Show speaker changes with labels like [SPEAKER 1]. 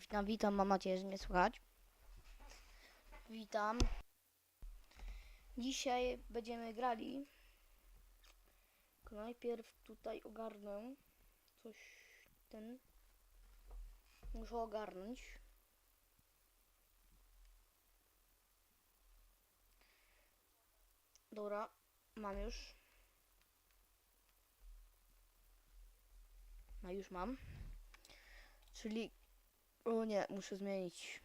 [SPEAKER 1] Witam, witam, mam nadzieję, że mnie słychać. Witam. Dzisiaj będziemy grali. Najpierw tutaj ogarnę coś ten. Muszę ogarnąć. Dobra, mam już. No już mam. Czyli o nie, muszę zmienić.